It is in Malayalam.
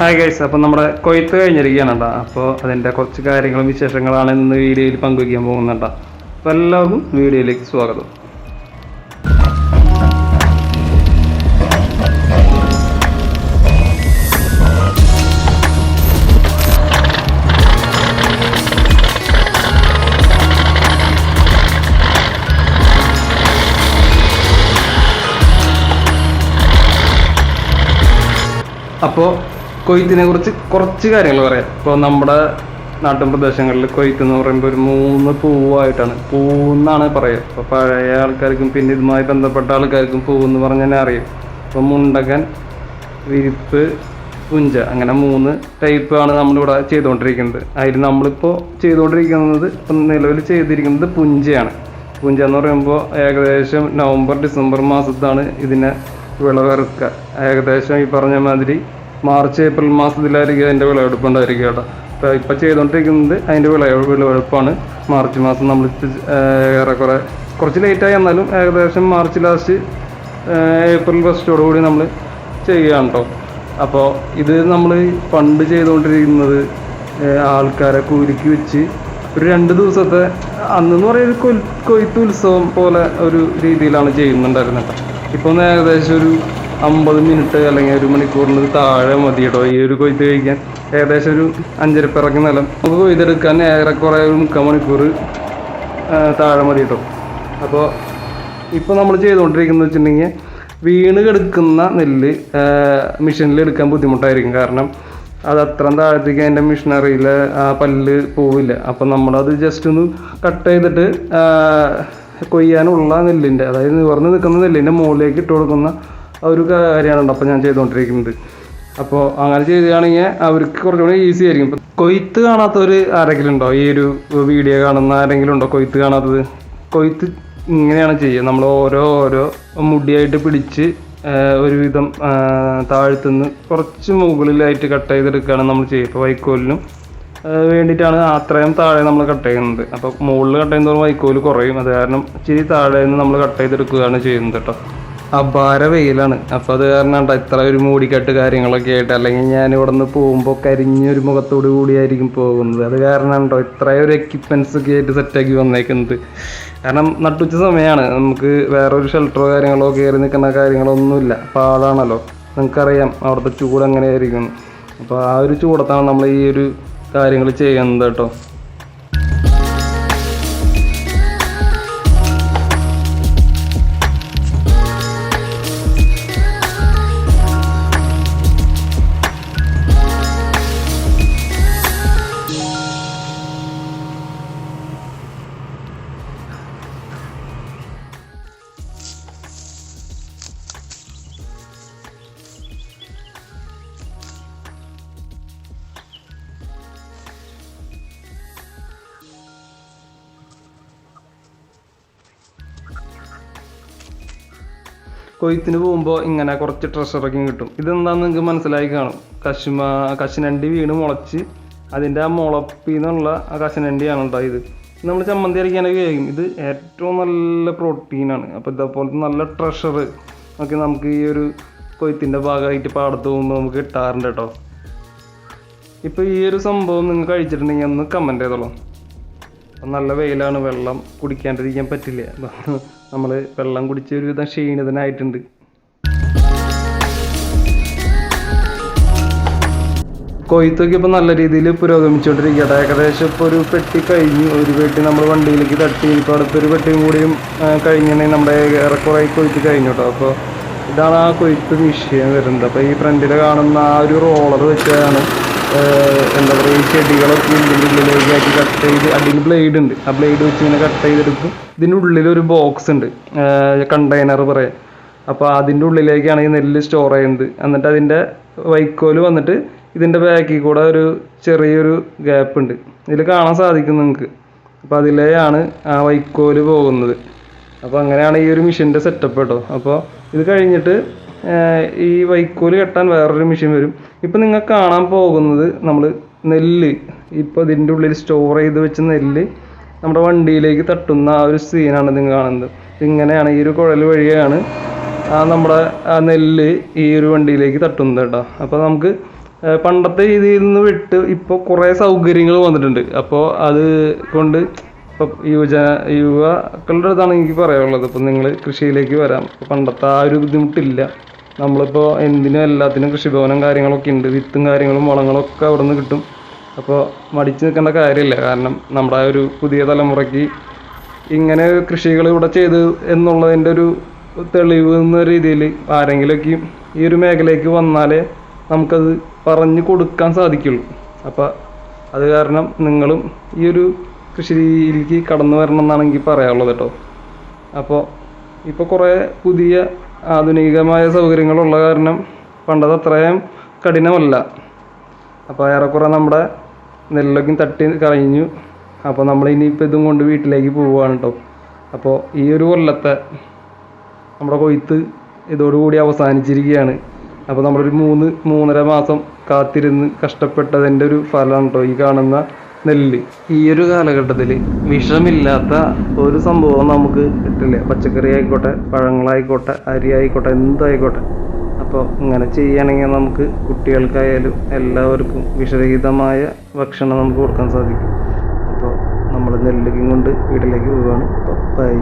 ഹായ് ഗൈസ് അപ്പോൾ നമ്മുടെ കൊയ്ത്ത് കഴിഞ്ഞിരിക്കുകയാണ് കേട്ടോ അപ്പോൾ അതിന്റെ കുറച്ച് കാര്യങ്ങളും വിശേഷങ്ങളാണ് ഇന്ന് വീഡിയോയിൽ പങ്കുവയ്ക്കാൻ പോകുന്നുണ്ട് അപ്പോൾ എല്ലാവർക്കും വീഡിയോയിലേക്ക് സ്വാഗതം. അപ്പോൾ കൊയ്ത്തിനെ കുറിച്ച് കുറച്ച് കാര്യങ്ങൾ പറയാം. ഇപ്പോൾ നമ്മുടെ നാട്ടിൻ പ്രദേശങ്ങളിൽ കൊയ്ത്ത് എന്ന് പറയുമ്പോൾ ഒരു മൂന്ന് പൂവായിട്ടാണ്. പൂവെന്നാണ് പറയുക അപ്പോൾ പഴയ ആൾക്കാർക്കും പിന്നെ ഇതുമായി ബന്ധപ്പെട്ട ആൾക്കാർക്കും പൂവെന്ന് തന്നെ അറിയും. ഇപ്പോൾ മുണ്ടകൻ വിരിപ്പ് പുഞ്ച അങ്ങനെ മൂന്ന് ടൈപ്പ് ടൈപ്പാണ് നമ്മളിവിടെ ചെയ്തുകൊണ്ടിരിക്കുന്നത് അതിൽ നമ്മളിപ്പോൾ ചെയ്തുകൊണ്ടിരിക്കുന്നത് ഇപ്പം നിലവിൽ ചെയ്തിരിക്കുന്നത് പുഞ്ചയാണ്. പുഞ്ച എന്ന് പറയുമ്പോൾ ഏകദേശം നവംബർ ഡിസംബർ മാസത്താണ് ഇതിനെ വിളവിറക്കുക. ഏകദേശം ഈ പറഞ്ഞ മാതിരി മാർച്ച് ഏപ്രിൽ മാസത്തിലായിരിക്കും അതിന്റെ വിളവെടുപ്പ് ഉണ്ടായിരിക്കുക കേട്ടോ. ഇപ്പോൾ ഇപ്പം ചെയ്തുകൊണ്ടിരിക്കുന്നത് അതിന്റെ വിള വിളവെടുപ്പാണ്. മാർച്ച് മാസം നമ്മൾ ഏറെക്കുറെ കുറച്ച് ലേറ്റായി എന്നാലും ഏകദേശം മാർച്ച് ലാസ്റ്റ് ഏപ്രിൽ ഫസ്റ്റോടു കൂടി നമ്മൾ ചെയ്യുകയാണ് കേട്ടോ. അപ്പോൾ ഇത് നമ്മൾ പണ്ട് ചെയ്തുകൊണ്ടിരിക്കുന്നത് ആൾക്കാരെ കൂലിക്ക് വെച്ച് ഒരു രണ്ട് ദിവസത്തെ അന്നെന്ന് പറയുന്നത് കൊയ്ത്ത് ഉത്സവം പോലെ ഒരു രീതിയിലാണ് ചെയ്യുന്നുണ്ടായിരുന്നത് ഇപ്പോൾ ഏകദേശം ഒരു അമ്പത് മിനിറ്റ് അല്ലെങ്കിൽ ഒരു മണിക്കൂറിന് താഴെ മതി കേട്ടോ ഈ ഒരു കൊയ്ത്ത് കഴിക്കാൻ. ഏകദേശം ഒരു അഞ്ചര അഞ്ചരപ്പിറക്കി നിലം. നമുക്ക് കൊയ്തെടുക്കാൻ ഏറെക്കുറെ ഒരു മുക്കാൽ മണിക്കൂർ താഴെ മതി കേട്ടോ അപ്പോൾ ഇപ്പോൾ നമ്മൾ ചെയ്തുകൊണ്ടിരിക്കുന്നത് വെച്ചിട്ടുണ്ടെങ്കിൽ വീണ് കിടക്കുന്ന നെല്ല് മെഷീനിൽ എടുക്കാൻ ബുദ്ധിമുട്ടായിരിക്കും. കാരണം അത് അത്രയും താഴത്തേക്ക് അതിന്റെ മെഷീനറിയിൽ ആ പല്ല് പോവില്ല. അപ്പം നമ്മളത് ജസ്റ്റ് ഒന്ന് കട്ട് ചെയ്തിട്ട് കൊയ്യാനുള്ള നെല്ലിന്റെ അതായത് നിവർന്ന് നിൽക്കുന്ന നെല്ലിന്റെ മുകളിലേക്ക് ഇട്ട് കൊടുക്കുന്ന ഒരു കാര്യമാണ് അപ്പോൾ ഞാൻ ചെയ്തുകൊണ്ടിരിക്കുന്നത് അപ്പോൾ അങ്ങനെ ചെയ്യുകയാണെങ്കിൽ അവർക്ക് കുറച്ചുകൂടി ഈസി ആയിരിക്കും. ഇപ്പം കൊയ്ത്ത് കാണാത്തവർ ആരെങ്കിലും ഉണ്ടോ? ഈ ഒരു വീഡിയോ കാണുന്ന ആരെങ്കിലും ഉണ്ടോ കൊയ്ത്ത് കാണാത്തത്? കൊയ്ത്ത് ഇങ്ങനെയാണ് ചെയ്യുക. നമ്മൾ ഓരോ ഓരോ മുടിയായിട്ട് പിടിച്ച് ഒരുവിധം താഴ്ത്തുനിന്ന് കുറച്ച് മുകളിലായിട്ട് കട്ട് ചെയ്തെടുക്കുകയാണ് നമ്മൾ ചെയ്യുക. ഇപ്പോൾ വൈക്കോലിനും വേണ്ടിയിട്ടാണ് അത്രയും താഴെ നമ്മൾ കട്ട് ചെയ്യുന്നത്. അപ്പോൾ മുകളിൽ കട്ട് ചെയ്യുന്നതോറും വൈക്കോൽ കുറയും. അത് കാരണം ഇച്ചിരി താഴെ നിന്ന് നമ്മൾ കട്ട് ചെയ്തെടുക്കുകയാണ് ചെയ്യുന്നത് കേട്ടോ. അപാര വെയിലാണ്. അപ്പോൾ അത് കാരണം ഇത്ര ഒരു മൂടിക്കെട്ട് കാര്യങ്ങളൊക്കെ ആയിട്ട് അല്ലെങ്കിൽ ഞാൻ ഇവിടെ നിന്ന് പോകുമ്പോൾ കരിഞ്ഞൊരു മുഖത്തോട് കൂടിയായിരിക്കും പോകുന്നത്. അത് കാരണം കേട്ടോ ഇത്രയും ഒരു എക്യുപ്മെന്റ്സ് ഒക്കെ ആയിട്ട് സെറ്റാക്കി വന്നേക്കുന്നത്. കാരണം നട്ടുച്ച സമയമാണ് നമുക്ക് വേറെ ഒരു ഷെൽട്ടറോ കാര്യങ്ങളോ കയറി നിൽക്കുന്ന കാര്യങ്ങളൊന്നുമില്ല. പാടാണല്ലോ നിങ്ങൾക്കറിയാം അവിടുത്തെ ചൂട് എങ്ങനെയായിരിക്കും അപ്പോൾ ആ ഒരു ചൂടത്താണ് നമ്മൾ ഈ ഒരു കാര്യങ്ങൾ ചെയ്യുന്നത് കേട്ടോ. കൊയ്ത്തിന് പോകുമ്പോൾ ഇങ്ങനെ കുറച്ച് ട്രഷറൊക്കെ കിട്ടും. ഇതെന്താണെന്ന് നിങ്ങൾക്ക് മനസ്സിലായി കാണും. കശുമ കശുനണ്ടി വീണ് മുളച്ച് അതിന്റെ ആ മുളപ്പിൽ നിന്നുള്ള ആ കശുനണ്ടിയാണ് കേട്ടോ ഇത്. നമ്മൾ ചമ്മന്തി അരയ്ക്കാനൊക്കെ ഉപയോഗിക്കും ഇത് ഏറ്റവും നല്ല പ്രോട്ടീനാണ് അപ്പോൾ ഇതേപോലത്തെ നല്ല ട്രഷർ ഒക്കെ നമുക്ക് ഈ ഒരു കൊയ്ത്തിന്റെ ഭാഗമായിട്ട് പാടത്ത് പോകുമ്പോൾ നമുക്ക് കിട്ടാറുണ്ട് കേട്ടോ ഇപ്പോൾ ഈ ഒരു സംഭവം നിങ്ങൾ കഴിച്ചിട്ടുണ്ടെങ്കിൽ ഒന്ന് കമന്റ് ചെയ്തോളാം. നല്ല വെയിലാണ് വെള്ളം കുടിക്കാണ്ടിരിക്കാൻ പറ്റില്ല? നമ്മൾ വെള്ളം കുടിച്ച് ഒരുവിധം ക്ഷീണിതനായിട്ടുണ്ട്. കൊയ്ത്തൊക്കെ ഇപ്പോൾ നല്ല രീതിയിൽ പുരോഗമിച്ചുകൊണ്ടിരിക്കുകയാണ് ഏകദേശം ഇപ്പോൾ ഒരു പെട്ടി കഴിഞ്ഞു. ഒരു പെട്ടി നമ്മൾ വണ്ടിയിലേക്ക് തട്ടി. ഇപ്പോൾ അടുത്തൊരു പെട്ടിയും കൂടിയും കഴിഞ്ഞിട്ടുണ്ടെങ്കിൽ നമ്മുടെ ഏറെക്കുറെ കൊയ്ത്ത് കഴിഞ്ഞു കേട്ടോ അപ്പോൾ ഇതാണ് ആ കൊയ്ത്ത് വിഷയം വരുന്നത്. അപ്പോൾ ഈ ഫ്രണ്ടിൽ കാണുന്ന ആ ഒരു റോളർ വെച്ചാണ് എന്താ പറയുക ഈ ചെടികളൊക്കെ ഇതിന്റെ ഉള്ളിലേക്ക് കട്ട് ചെയ്ത് അതിന് ബ്ലേഡ് ഉണ്ട്. ആ ബ്ലേഡ് വെച്ച് ഇങ്ങനെ കട്ട് ചെയ്തെടുക്കും. ഇതിന്റെ ഉള്ളിൽ ഒരു ബോക്സ് ഉണ്ട് കണ്ടെയ്നർ പറയാം. അപ്പോൾ അതിന്റെ ഉള്ളിലേക്കാണ് ഈ നെല്ല് സ്റ്റോർ ചെയ്യുന്നത്. എന്നിട്ട് അതിന്റെ വൈക്കോൽ വന്നിട്ട് ഇതിന്റെ ബാക്കിൽ കൂടെ ഒരു ചെറിയൊരു ഗ്യാപ്പ് ഉണ്ട്. ഇതിൽ കാണാൻ സാധിക്കും നിങ്ങൾക്ക്. അപ്പോൾ അതിലേയാണ് ആ വൈക്കോൽ പോകുന്നത്. അപ്പോൾ അങ്ങനെയാണ് ഈ ഒരു മെഷീന്റെ സെറ്റപ്പ് കേട്ടോ അപ്പോൾ ഇത് കഴിഞ്ഞിട്ട് ഈ വൈക്കോൽ കെട്ടാൻ വേറൊരു മെഷീൻ വരും. ഇപ്പം നിങ്ങൾ കാണാൻ പോകുന്നത് നമ്മൾ നെല്ല്. ഇപ്പോൾ ഇതിന്റെ ഉള്ളിൽ സ്റ്റോർ ചെയ്ത് വെച്ച നെല്ല് നമ്മുടെ വണ്ടിയിലേക്ക് തട്ടുന്ന ആ ഒരു സീനാണ് നിങ്ങൾ കാണുന്നത്. ഇങ്ങനെയാണ് ഈ ഒരു കുഴൽ വഴിയാണ് ആ നമ്മുടെ ആ നെല്ല് ഈ ഒരു വണ്ടിയിലേക്ക് തട്ടുന്നത് കേട്ടോ. അപ്പോൾ നമുക്ക് പണ്ടത്തെ രീതിയിൽ നിന്ന് വിട്ട് ഇപ്പോൾ കുറേ സൗകര്യങ്ങൾ വന്നിട്ടുണ്ട്. അപ്പോൾ അത് കൊണ്ട് ഇപ്പം യുവജ യുവാക്കളുടെ അടുത്താണ് എനിക്ക് പറയാനുള്ളത്. ഇപ്പം നിങ്ങൾ കൃഷിയിലേക്ക് വരാം. പണ്ടത്തെ ആ ഒരു ബുദ്ധിമുട്ടില്ല. നമ്മളിപ്പോൾ എന്തിനും എല്ലാത്തിനും കൃഷിഭവനം കാര്യങ്ങളൊക്കെ ഉണ്ട്. വിത്തും കാര്യങ്ങളും വളങ്ങളും ഒക്കെ അവിടെ നിന്ന് കിട്ടും. അപ്പോൾ മടിച്ച് നിൽക്കേണ്ട കാര്യമില്ല. കാരണം നമ്മുടെ ആ ഒരു പുതിയ തലമുറയ്ക്ക് ഇങ്ങനെ കൃഷികൾ ഇവിടെ ചെയ്തു എന്നുള്ളതിന്റെ ഒരു തെളിവ് എന്ന രീതിയിൽ ആരെങ്കിലുമൊക്കെ ഈ ഒരു മേഖലയ്ക്ക് വന്നാലേ നമുക്കത് പറഞ്ഞു കൊടുക്കാൻ സാധിക്കുള്ളൂ. അപ്പോൾ അത് കാരണം നിങ്ങളും ഈ ഒരു കൃഷിയിലേക്ക് കടന്നു വരണം എന്നാണ് എനിക്ക് പറയാനുള്ളത് കേട്ടോ. അപ്പോൾ ഇപ്പോൾ കുറേ പുതിയ ആധുനികമായ സൗകര്യങ്ങളുള്ള കാരണം പണ്ടത് അത്രയും കഠിനമല്ല. അപ്പോൾ ഏറെക്കുറെ നമ്മുടെ നെല്ലൊക്കെ തട്ടി കഴിഞ്ഞു അപ്പോൾ നമ്മൾ ഇനിയിപ്പോൾ ഇതും കൊണ്ട് വീട്ടിലേക്ക് പോവുകയാണ് കേട്ടോ. അപ്പോൾ ഈ ഒരു കൊല്ലത്തെ നമ്മുടെ കൊയ്ത്ത് ഇതോടുകൂടി അവസാനിച്ചിരിക്കുകയാണ്. അപ്പോൾ നമ്മളൊരു മൂന്ന് മൂന്നര മാസം കാത്തിരുന്ന് കഷ്ടപ്പെട്ടതിന്റെ ഒരു ഫലമാണ് കേട്ടോ ഈ കാണുന്ന നെല്ല്. ഈ ഒരു കാലഘട്ടത്തിൽ വിഷമില്ലാത്ത ഒരു സംഭവം നമുക്ക് കിട്ടില്ല. പച്ചക്കറി ആയിക്കോട്ടെ പഴങ്ങളായിക്കോട്ടെ അരി ആയിക്കോട്ടെ എന്തായിക്കോട്ടെ. അപ്പോൾ ഇങ്ങനെ ചെയ്യുകയാണെങ്കിൽ നമുക്ക് കുട്ടികൾക്കായാലും എല്ലാവർക്കും വിഷരഹിതമായ ഭക്ഷണം നമുക്ക് കൊടുക്കാൻ സാധിക്കും. അപ്പോൾ നമ്മൾ നെല്ലിക്കും കൊണ്ട് വീട്ടിലേക്ക് പോവുകയാണ് ബൈ.